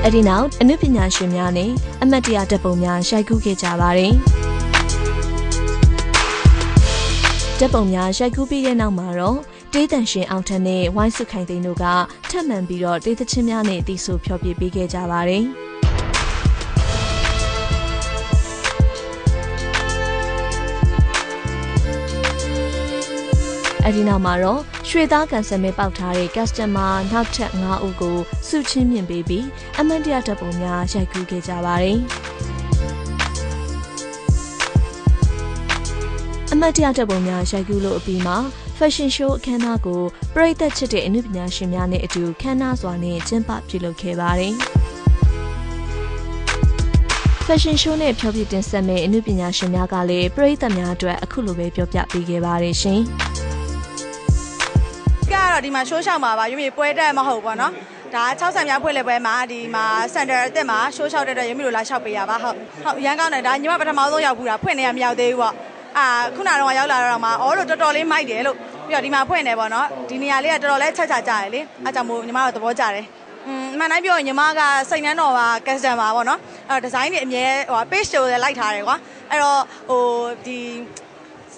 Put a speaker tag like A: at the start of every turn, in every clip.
A: ။အဒီနောက်အနုပညာရှင်များနဲ့အမတ်တရတပ်ပုံများရိုက်ကူးခဲ့ကြပါတယ်။တပ်ပုံများရိုက်ကူးပြီးတဲ့နောက်မှာတော့တေးတန်ရှင်အောင်ထက်နဲ့ဝိုင်းစုခိုင်သိန်းတို့ကထပ်မံပြီးတော့တေးသချင်းများနဲ့တီးဆိုဖျော်ဖြေပေးခဲ့ကြပါတယ်။ အဒီနောက်မှာတော့ရွှေသားကန်ဆယ်မဲပေါက်ထားတဲ့ customer နောက်ထပ်9ဦးကိုစုချင်းမြင့်ပေးပြီးအမတ်တရတပ်ပုံများရိုက်ကူးခဲ့ကြပါတယ်။အမတ်တရတပ်ပုံများရိုက်ကူးလို့အပြီးမှာ fashion show အခမ်းအနားကိုပရိသတ်ချစ်တဲ့အမှုပညာရှင်များနဲ့အတူခမ်းနားစွာနဲ့ကျင်းပပြုလုပ်ခဲ့ပါတယ်။ fashion show နဲ့ဖျော်ဖြေတင်ဆက်မဲ့အမှုပညာရှင်များကလည်းပရိသတ်များအတွက်အခုလိုပဲပြောပြပေးခဲ့ပါတယ်ရှင်။
B: ကတော့ဒီမှာရှိုးရှောက်မှာပါရုံမြေပွဲတက်မဟုတ်ဘူးပေါ့နော်ဒါ60မြောက်ဖွင့်လေပွဲမှာဒီမှာစင်တာအစ်စ်မှာရှိုးရှောက်တဲ့အတွက်ရုံမြေလိုလာလျှောက်ပေးရပါဟုတ်ဟုတ်ရန်ကောင်းတယ်ဒါညီမပထမဆုံးရောက်ဘူးတာဖွင့်နေရမရောက်သေးဘူးပေါ့အာခုနကတော့ရောက်လာတော့မှအော်လို့တော်တော်လေးမိုက်တယ်လို့ပြီးတော့ဒီမှာဖွင့်နေပေါ့နော်ဒီနေရာလေးကတော်တော်လေးချက်ချကြတယ်လေအဲကြောင့်မို့ညီမတို့သဘောကျတယ်อืมမှန်တိုင်းပြောရင်ညီမကစိတ်နှမ်းတော်ပါ customer ပေါ့နော်အဲ့တော့ဒီဇိုင်းတွေအမြဲဟို page တွေလိုက်ထားတယ်ကွာအဲ့တော့ဟိုဒီ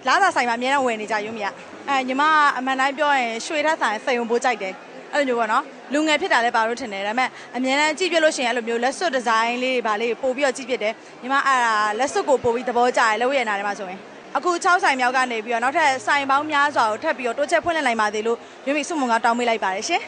B: လာသာဆိုင်မှာအများနဲ့ဝင်နေကြရုံမြအဲညီမအမှန်တိုင်းပြောရင်ရွှေထက်ဆိုင်စိန်ုံပိုးကြိုက်တယ်အဲ့လိုမျိုးပေါ့နော်လူငယ်ဖြစ်တာလည်းပါလို့ထင်တယ်ဒါပေမဲ့အများနဲ့ကြည့်ပြလို့ရှိရင်အဲ့လိုမျိုးလက်စွပ်ဒီဇိုင်းလေးတွေပါလေးပို့ပြီးတော့ကြည့်ပြတယ်ညီမအဲ့ဒါလက်စွပ်ကိုပို့ပြီးသဘောကျတယ်လောက်ရနာတယ်မှာဆိုရင်အခု6ဆိုင်မြောက်ကနေပြီးတော့နောက်ထပ်ဆိုင်ပေါင်းများစွာကိုထပ်ပြီးတော့တိုးချက်ဖွင့်လှစ်နိုင်ပါသေးလို့ရုံမိစုမုံကတောင်းပေးလိုက်ပါတယ်ရှင်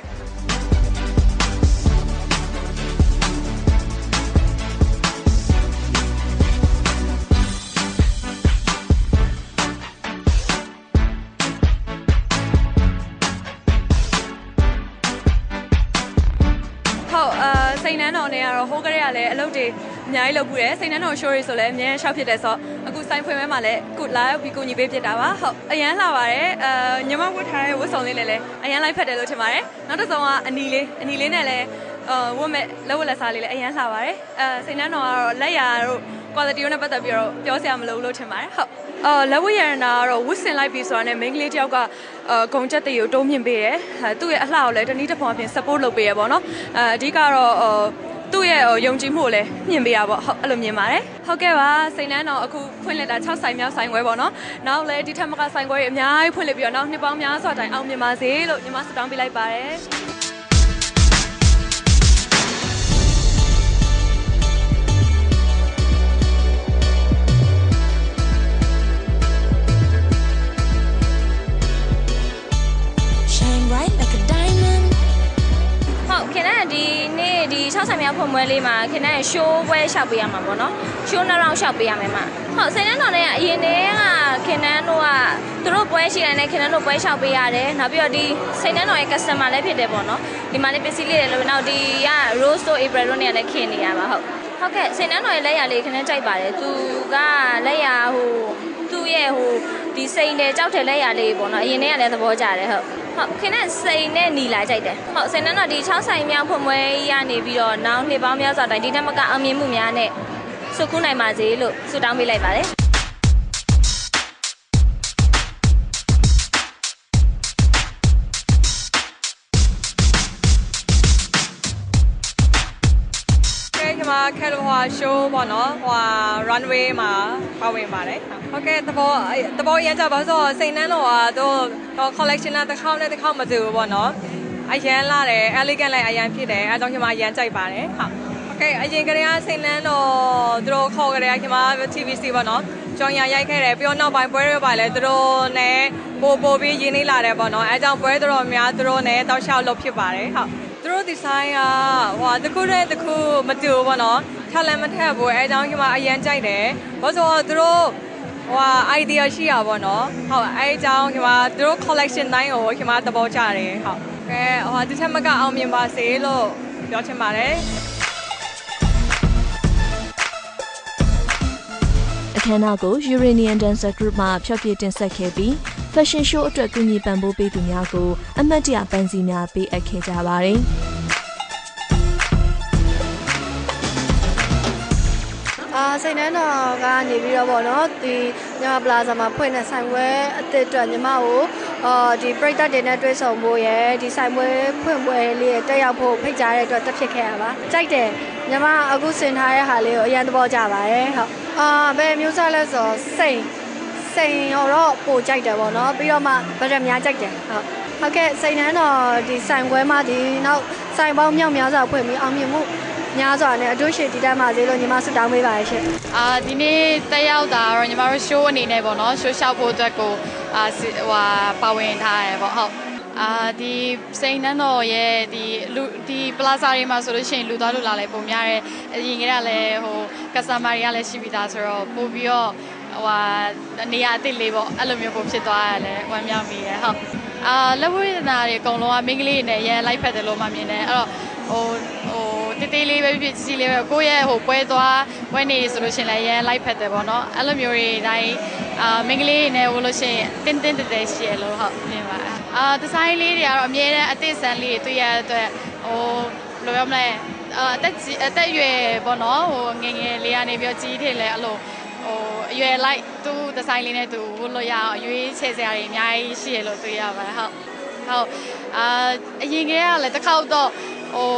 C: န်နန်းတော်နဲ့ကတော့ဟိုးကလေးကလည်းအလုပ်တွေအများကြီးလုပ်ဘူးတယ်စိန်နန်းတော် show တွေဆိုလည်းအများကြီးရှောက်ဖြစ်တယ်ဆိုတော့အခုစိုင်းဖွင့်မဲမှာလည်းအခုလာရောက်ပြီးကိုညီပေးဖြစ်တာပါဟုတ်အရန်လှပါတယ်အာညီမဝတ်ထားတဲ့ဝတ်စုံလေးလည်းလည်းအရန်လိုက်ဖက်တယ်လို့ထင်ပါတယ်နောက်တစ်စုံကအနီလေးအနီလေးနဲ့လည်းအာဝတ်မဲ့လက်ဝတ်လက်စားလေးလည်းအရန်လှပါတယ်အာစိန်နန်းတော်ကတော့လက်ရာတို့ quality နဲ့ပတ်သက်ပြီးတော့ပြောစရာမလိုဘူးလို့ထင်ပါတယ်ဟုတ်အာလက်ဝတ်ရတနာကတော့ဝတ်ဆင်လိုက်ပြီဆိုတာနဲ့ main ကလေးတယောက်ကအာဂုံချက်တွေကိုတိုးမြင့်ပေးတယ်အဲသူ့ရဲ့အလှကိုလည်းတနည်းတစ်ပုံအပြင် support လုပ်ပေးရပေါ့နော်အဲအဓိကတော့အာသူ့ရဲ့ယုံကြည်မှုကိုလည်းမြင့်ပေးရပါဟုတ်အဲ့လိုမြင်ပါတယ်ဟုတ်ကဲ့ပါစိန်နှန်းတော်အခုဖွင့်လက်တာ6ဆိုင်မြောက်ဆိုင်ခွဲပေါ့နော်နောက်လည်းဒီထက်မကဆိုင်ခွဲတွေအများကြီးဖွင့်လက်ပြီးတော့နောက်နှစ်ပေါင်းများစွာတိုင်အောင်မြင်ပါစေလို့ညီမဆုတောင်းပေးလိုက်ပါတယ်
D: နေ့ဒီ6ဆိုင်မြောက်ဖွင့်ပွဲလေးမှာခင်ဗျာရှိုးပွဲရှောက်ပေးရမှာပေါ့နော်ရှိုးနှစ်ရောင်းရှောက်ပေးရမယ်မှာဟုတ်စိန်နှန်းတော်နဲ့အရင်တည်းကခင်ဗျာတို့ကသူတို့ပွဲရှိတယ်နဲ့ခင်ဗျာတို့ပွဲရှောက်ပေးရတယ်နောက်ပြီးတော့ဒီစိန်နှန်းတော်ရဲ့ customer လည်းဖြစ်တယ်ပေါ့နော်ဒီမှာလေးပစ္စည်းလေးတွေလို့နောက်ဒီက rose to april တို့နဲ့လည်းခင်နေရပါဟုတ်ဟုတ်ကဲ့စိန်နှန်းတော်ရဲ့လက်ရာလေးခင်ဗျာကြိုက်ပါတယ်သူကလက်ရာဟိုသူ့ရဲ့ဟိုဒီစိန်တယ်ကြောက်တယ်လက်ရာလေးပေါ့နော်အရင်တည်းကလည်းသဘောကျတယ်ဟုတ် ဟုတ်ခင်ဗျစိန်နဲ့နီလာကြိုက်တယ်ဟုတ်စိန်နဲ့တော့ဒီ6ဆိုင်မြောက်ဖွင့်ပွဲရနေပြီးတော့နောက်နှစ်ပေါင်းများစွာတိုင်ဒီတက်မကအောင်မြင်မှုများနဲ့ဆုခုနိုင်ပါစေလို့ဆုတောင်းပေးလိုက်ပါတယ်
C: မခက်လို့ဟို show ပေါ့နော်ဟို runway မှာပါဝင်ပါတယ်ဟုတ်ကဲ့သဘောသဘောရမ်းကြပါဆိုတော့စိန်နှန်းတော်ကတော့ collection နဲ့တစ်ခေါက်နဲ့တစ်ခေါက်မတူဘူးပေါ့နော်အရန်လာတယ် elegant လိုက်အရန်ဖြစ်တယ်အဲကြောင့်ကျွန်မအရန်ကြိုက်ပါတယ်ဟုတ်โอเคအရင်ကတည်းကစိန်နှန်းတော်သူတို့ခေါ်ကြတယ်ကျွန်မ TVC ပေါ့နော်ကြောင်ရရိုက်ခဲ့တယ်ပြီးတော့နောက်ပိုင်းပွဲတွေပါလဲသူတို့နဲ့ပို့ပို့ပြီးရင်းနှီးလာတယ်ပေါ့နော်အဲကြောင့်ပွဲတော်တော်များသူတို့နဲ့တောက်လျှောက်လုပ်ဖြစ်ပါတယ်ဟုတ် သူ တို့ဒီဇိုင်းကဟိုတခုတည်းတခုမတူဘူးပေါ့နော်ထပ်လည်းမထက်ဘူးအဲအကြောင်းကျွန်မအရန်ကြိုက်တယ်ဘာလို့ဆိုတော့သူတို့ဟို idea ရှိရပါတော့ဟုတ်အဲအကြောင်းကျွန်မသူတို့ collection တိုင်းကိုကျွန်မသဘောကျတယ်ဟုတ်ကဲဟိုဒီထက်မကအောင်မြင်ပါစေလို့ပြောချင်ပါတယ်
A: အခမ်းအနားကို Uranian Dancer Group မှဖျော်ဖြေတင်ဆက်ခဲ့ပြီး Fashion Show အတွက်ကူညီပံ့ပိုးပေးသူများကိုအမတ်တရပန်းစည်းများပေးအပ်ခဲ့ကြပါတယ်။
E: စိတ်နှမ်းတော်ကနေပြီးတော့ဗောနော်ဒီညီမပလာဇာမှာဖွင့်တဲ့ဆိုင်ဝဲအစ်စ်အတွက်ညီမကိုဟအော်ဒီပြိတ္တတွေနဲ့တွေ့ဆုံဖို့ရယ်ဒီဆိုင်ပွဲဖွင့်ပွဲလေးတက်ရောက်ဖို့ဖိတ်ကြားတဲ့အတွက်တက်ဖြစ်ခဲ့ရပါကြိုက်တယ်ညီမအခုဆင်ထားတဲ့ဟာလေးကိုအရင်သဘောကျပါတယ်ဟုတ်အာဘယ်မျိုးစားလဲဆိုစိန်စိန်တော့ပိုကြိုက်တယ်ပေါ့နော်ပြီးတော့မှဗရက်များကြိုက်တယ်ဟုတ်ဟုတ်ကဲ့စိန်နှန်းတော့ဒီဆိုင်ပွဲမှာဒီနောက်ဆိုင်ပေါင်းမြောက်များစွာဖွင့်ပြီးအောင်မြင်မှု များစွာနဲ့အတူရှိတည်တတ်ပါစေလို့ညီမဆုတောင်းပေးပါတယ်ရှင်
F: အာဒီနေ့တက်ရောက်တာတော့ညီမတို့ show အနေနဲ့ပေါ့နော် show ရှောက်ဖို့အတွက်ကိုအာစီဟိုဟာပါဝင်ထားရပေါ့ဟုတ်အာဒီစိန်နန်းတော်ရဲ့ဒီလူဒီ plaza တွေမှာဆိုလို့ရှိရင်လူသွားလူလာလဲပုံများတယ်အရင်ကတည်းကလည်းဟို customer တွေကလည်းရှိပြီးသားဆိုတော့ပို့ပြီးတော့ဟိုဟာနေရာအသစ်လေးပေါ့အဲ့လိုမျိုးပုံဖြစ်သွားရတယ်ဝမ်းမြောက်မိရဟုတ်အာလက်ဝဲနာတွေအကုန်လုံးကမိန်းကလေးတွေနဲ့ရဲလိုက်ဖက်တယ်လို့မှမြင်တယ်အဲ့တော့ဟိုဟို တေးသေးလေးပဲဖြစ်စီလေးပဲကိုယ့်ရဲ့ဟိုပွဲသွားပွဲနေဆိုလို့ရှိရင်လည်းရဲလိုက်ဖက်တယ်ပေါ့နော်အဲ့လိုမျိုးတွေတိုင်းအာမိန်းကလေးတွေနဲ့ဟိုလို့ရှိရင်တင်းတင်းတဲတဲရှိရလို့ဟုတ်မြင်ပါတယ်အာဒီဇိုင်းလေးတွေကတော့အမြဲတမ်းအသစ်ဆန်းလေးတွေတွေ့ရတဲ့အတွက်ဟိုဘယ်လိုပြောမလဲအာအသက်ကြီးအသက်အရွယ်ပေါ့နော်ဟိုငယ်ငယ်လေးကနေပြီးတော့ကြီးထည့်လဲအဲ့လိုဟိုအရွယ်လိုက်သူ့ဒီဇိုင်းလေးနဲ့သူဝတ်လို့ရအောင်ရွေးချယ်စရာတွေအများကြီးရှိရလို့တွေ့ရပါတယ်ဟုတ်ဟုတ်အာအရင်ကတည်းကလည်းတစ်ခေါက်တော့ဟို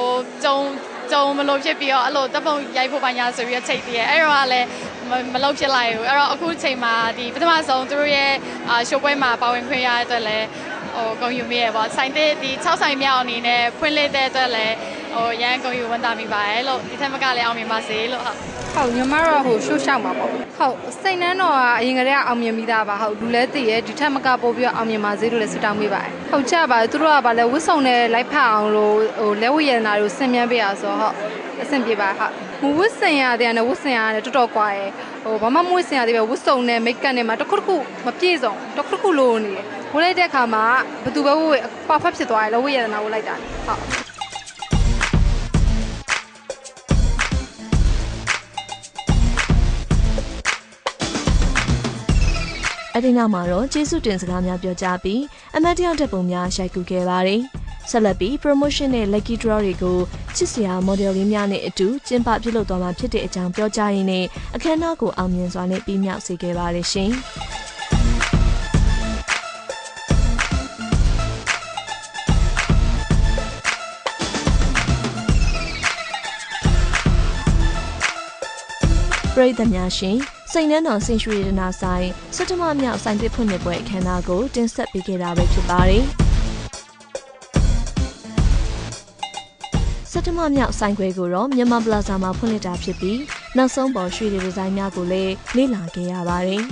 F: ကြုံ ကြုံမလို့ဖြစ်ပြီးတော့အဲ့လိုတပ်ပုံရိုက်ဖို့ပါညာဆိုပြီးတော့ချိန်တည်းရဲ့အဲ့တော့ကလည်းမမလုပ်ဖြစ်လိုက်ဘူးအဲ့တော့အခုချိန်မှာဒီပထမဆုံးသူတို့ရဲ့အာရှိုးပွဲမှာပါဝင်ခွင့်ရတဲ့အတွက်လည်းဟိုဂုဏ်ယူမိရပေါ့ဆိုင်တဲ့ဒီ6ဆိုင်မြောက်အနေနဲ့ဖွင့်လှစ်တဲ့အတွက်လည်း ဟိုရန်ဂုဏ်ယူဝန်တာမိပါတယ်လို့ဒီထက်မကလည်းအောင်မြင်ပါစေလို့ဟုတ်
G: ဟုတ်ညီမတို့ဟိုရှုရှောက်မှာပေါ့ဟုတ်စိတ်နှမ်းတော့အရင်ကတည်းကအောင်မြင်ပြီးသားပါဟုတ်လူလဲသိရဲ့ဒီထက်မကပို့ပြီးတော့အောင်မြင်ပါစေလို့လည်းဆုတောင်းပေးပါတယ်ဟုတ်ကြပါသူတို့ကဗာလဲဝစ်စုံနဲ့လိုက်ဖက်အောင်လို့ဟိုလက်ဝရနာတွေကိုဆင်မြန်းပေးရဆိုဟုတ်အဆင်ပြေပါဟုတ်မဝစ်စင်ရတဲ့နဲ့ဝစ်စင်ရတယ်တော်တော်ကွာရဲ့ဟိုဘာမှမဝစ်စင်ရသေးပဲဝစ်စုံနဲ့မိတ်ကပ်နဲ့မှတစ်ခုတစ်ခုမပြည့်စုံတစ်ခုတစ်ခုလိုနေတယ်ဝလိုက်တဲ့အခါမှာဘသူပဲဝစ်ပါဖက်ဖြစ်သွားတယ်လက်ဝရနာဝစ်လိုက်တာဟုတ်
A: အဲ့ဒီနောက်မှာတော့ကျေးဇူးတင်စကားများပြောကြားပြီးအမတ်တရတက်ပုံများရိုက်ကူခဲ့ပါတယ်။ဆက်လက်ပြီး promotion နဲ့ lucky draw တွေကိုချစ်စရာ model လေးများနဲ့အတူကျင်းပပြုလုပ်သွားမှာဖြစ်တဲ့အကြောင်းပြောကြားရင်းနဲ့အခမ်းအနားကိုအောင်မြင်စွာနဲ့ပြီးမြောက်စေခဲ့ပါတယ်ရှင်။။ပရိသတ်များရှင် စိန်နှန်းတော်ဆင်ရွှေရတနာဆိုင်စက်တမမြောက်ဆိုင်သစ်ဖွင့်လှစ်ပွဲအခမ်းအနားကိုတင်ဆက်ပေးခဲ့တာပဲဖြစ်ပါတယ်။စက်တမမြောက်ဆိုင်ခွဲကိုတော့မြန်မာပလာဇာမှာဖွင့်လှစ်တာဖြစ်ပြီးနောက်ဆုံးပေါ်ရွှေဒီဇိုင်းများကိုလည်းလေ့လာခဲ့ရပါတယ်။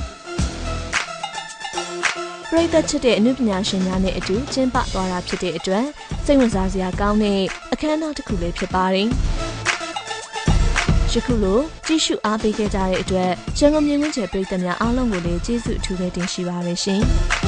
A: ပရိသတ်ချစ်တဲ့အနုပညာရှင်များနဲ့အတူကျင်းပသွားတာဖြစ်တဲ့အတွက်စိတ်ဝင်စားစရာကောင်းတဲ့အခမ်းအနားတစ်ခုလေးဖြစ်ပါတယ်။ ယခုလိုကြည့်ရှုအားပေးခဲ့ကြတဲ့အတွက်ရန်ကုန်မြင်းဝင်းကျယ်ပြည်သူများအားလုံးကိုလည်းကျေးဇူးအထူးပဲတင်ရှိပါရရှင်။